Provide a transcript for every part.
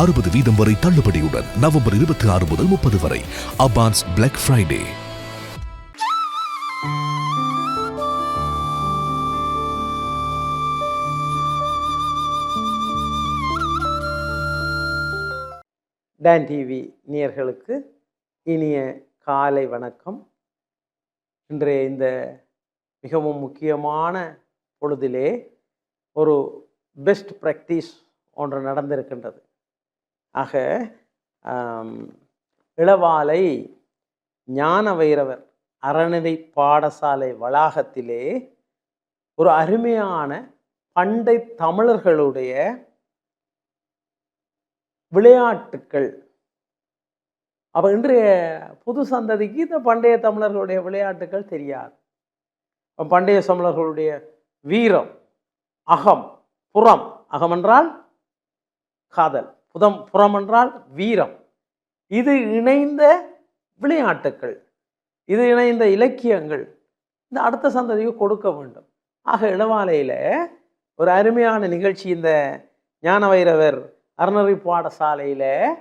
அறுபது வீதம் வரை தள்ளுபடியுடன் நவம்பர் இருபத்தி ஆறு முதல் முப்பது வரை. Abans black Friday Dan TV நேயர்களுக்கு இனிய காலை வணக்கம். இன்றைய இந்த மிகவும் முக்கியமான பொழுதிலே ஒரு பெஸ்ட் ப்ராக்டிஸ் ஒன்று நடந்திருக்கின்றது. ஆக இளவாலை ஞான வைரவர் அறநிலை பாடசாலை வளாகத்திலே ஒரு அருமையான பண்டை தமிழர்களுடைய விளையாட்டுக்கள். அப்போ இன்றைய புது சந்ததிக்கு இந்த பண்டைய தமிழர்களுடைய விளையாட்டுகள் தெரியாது. பண்டைய தமிழர்களுடைய வீரம் அகம் புறம் அகம் என்றால் காதல். புதம் புறம் என்றால் வீரம். இது இணைந்த விளையாட்டுக்கள். இது இணைந்த இலக்கியங்கள். இந்த அடுத்த சந்ததிக்கு கொடுக்க வேண்டும். ஆக இளவாலையில் ஒரு அருமையான நிகழ்ச்சி இந்த ஞான வைரவர் பாடசாலையில்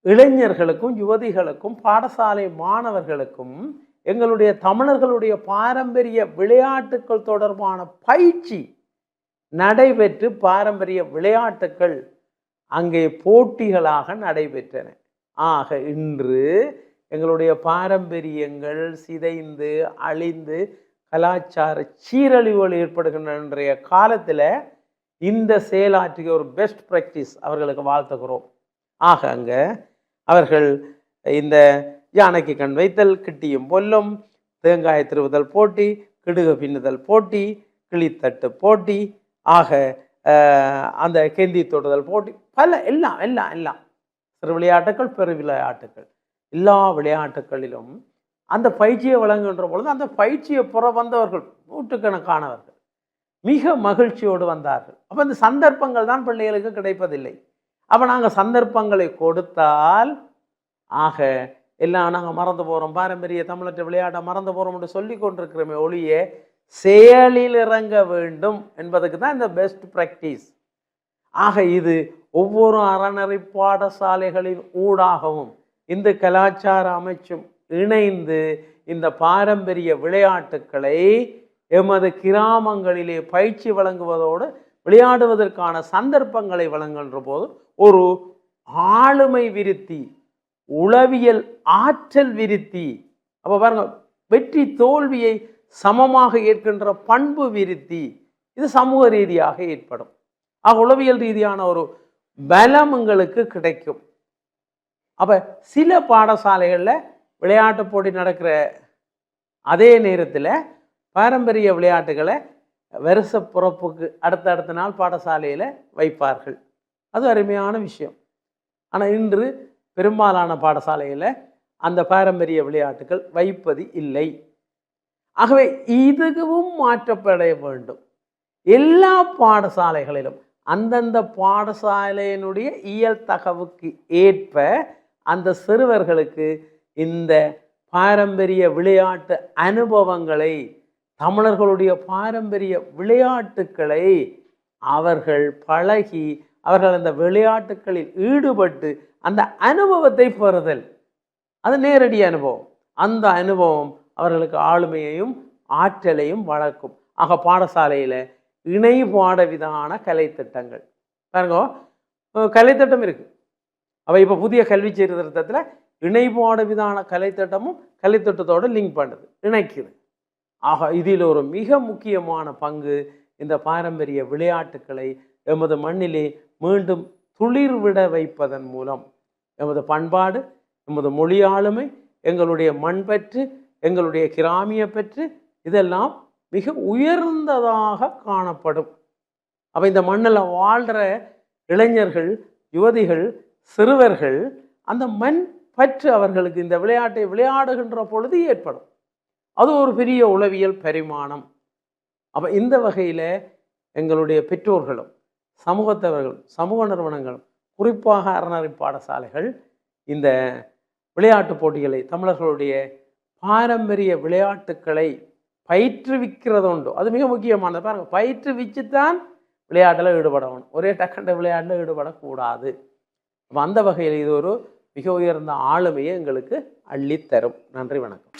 இளைஞர்களுக்கும் யுவதிகளுக்கும் பாடசாலை மாணவர்களுக்கும் எங்களுடைய தமிழர்களுடைய பாரம்பரிய விளையாட்டுக்கள் தொடர்பான பயிற்சி நடைபெற்று பாரம்பரிய விளையாட்டுக்கள் அங்கே போட்டிகளாக நடைபெற்றன. ஆக இன்று எங்களுடைய பாரம்பரியங்கள் சிதைந்து அழிந்து கலாச்சார சீரழிவுகள் ஏற்படுகின்ற இன்றைய காலத்தில் இந்த செயலாற்றிய ஒரு பெஸ்ட் ப்ராக்டிஸ் அவர்களுக்கு வாழ்த்துகிறோம். ஆக அங்கே அவர்கள் இந்த யானைக்கு கண் வைத்தல் கிட்டியும் பொல்லும் தேங்காய் திருவுதல் போட்டி கிடுகு பின்னுதல் போட்டி கிளித்தட்டு போட்டி ஆக அந்த கேந்தி தொடுதல் போட்டி பல எல்லாம் எல்லாம் எல்லாம். சிறு விளையாட்டுக்கள் பெரு விளையாட்டுக்கள். எல்லா விளையாட்டுகளிலும் அந்த பயிற்சியை வழங்குகின்ற பொழுது அந்த பயிற்சியை புற வந்தவர்கள் நூற்றுக்கணக்கானவர்கள் மிக மகிழ்ச்சியோடு வந்தார்கள். அப்போ இந்த சந்தர்ப்பங்கள் தான் பிள்ளைகளுக்கு கிடைப்பதில்லை. அப்போ நாங்கள் சந்தர்ப்பங்களை கொடுத்தால் ஆக எல்லாம் நாங்கள் மறந்து போகிறோம் பாரம்பரிய தமிழற்ற விளையாட்டை மறந்து போகிறோம்னு சொல்லி கொண்டிருக்கிறோமே ஒழிய செயலில் இறங்க வேண்டும் என்பதுக்கு தான் இந்த பெஸ்ட் ப்ராக்டிஸ் ஆக இது ஒவ்வொரு அறநெறி பாடசாலைகளின் ஊடாகவும் இந்த கலாச்சார அமைச்சும் இணைந்து இந்த பாரம்பரிய விளையாட்டுக்களை எமது கிராமங்களிலே பயிற்சி வழங்குவதோடு விளையாடுவதற்கான சந்தர்ப்பங்களை வழங்குகின்ற போது ஒரு ஆளுமை விருத்தி உளவியல் ஆற்றல் விருத்தி. அப்போ பாருங்கள் வெற்றி தோல்வியை சமமாக ஏற்கின்ற பண்பு விருத்தி இது சமூக ரீதியாக ஏற்படும். ஆக உளவியல் ரீதியான ஒரு பலம் உங்களுக்கு கிடைக்கும். அப்போ சில பாடசாலைகளில் விளையாட்டு போட்டி நடக்கிற அதே நேரத்தில் பாரம்பரிய விளையாட்டுகளை வருஷ பிறப்புக்கு அடுத்த அடுத்த நாள் பாடசாலையில் வைப்பார்கள். அது அருமையான விஷயம். ஆனால் இன்று பெரும்பாலான பாடசாலையில் அந்த பாரம்பரிய விளையாட்டுகள் வைப்பது இல்லை. ஆகவே இதுவும் மாற்றப்பட வேண்டும். எல்லா பாடசாலைகளிலும் அந்தந்த பாடசாலையினுடைய இயல் தகவுக்கு ஏற்ப அந்த சிறுவர்களுக்கு இந்த பாரம்பரிய விளையாட்டு அனுபவங்களை தமிழர்களுடைய பாரம்பரிய விளையாட்டுக்களை அவர்கள் பழகி அவர்கள் அந்த விளையாட்டுகளில் ஈடுபட்டு அந்த அனுபவத்தை பெறுதல். அது நேரடி அனுபவம். அந்த அனுபவம் அவர்களுக்கு ஆளுமையையும் ஆற்றலையும் வளர்க்கும். ஆக பாடசாலையில் இணை பாட விதான கலைத்திட்டங்கள் பாருங்க கலைத்திட்டம் இருக்குது அவள் இப்போ புதிய கல்வி சீர்திருத்தத்தில் இணை பாடவிதான கலைத்திட்டமும் கலைத்திட்டத்தோடு லிங்க் பண்ணுது இணைக்குது. ஆக இதில் ஒரு மிக முக்கியமான பங்கு இந்த பாரம்பரிய விளையாட்டுக்களை எமது மண்ணிலே மீண்டும் துளிர்விட வைப்பதன் மூலம் எமது பண்பாடு எமது மொழி ஆளுமை எங்களுடைய மண் பற்று எங்களுடைய கிராமிய பெற்று இதெல்லாம் மிக உயர்ந்ததாக காணப்படும். அப்போ இந்த மண்ணில் வாழ்கிற இளைஞர்கள் யுவதிகள் சிறுவர்கள் அந்த மண் பற்று அவர்களுக்கு இந்த விளையாட்டை விளையாடுகின்ற பொழுது ஏற்படும். அது ஒரு பெரிய உளவியல் பரிமாணம். அப்போ இந்த வகையில் எங்களுடைய பெற்றோர்களும் சமூகத்தவர்களும் சமூக நிறுவனங்களும் குறிப்பாக அறநெறி பாடசாலைகள் இந்த விளையாட்டு போட்டிகளை தமிழர்களுடைய பாரம்பரிய விளையாட்டுக்களை பயிற்றுவிக்கிறது உண்டு அது மிக முக்கியமானது. பாருங்கள் பயிற்றுவிச்சு தான் விளையாட்டில் ஈடுபடணும். ஒரே டக்கண்ட விளையாட்டில் ஈடுபடக்கூடாது. அந்த வகையில் இது ஒரு மிக உயர்ந்த ஆளுமையை எங்களுக்கு அள்ளித்தரும். நன்றி வணக்கம்.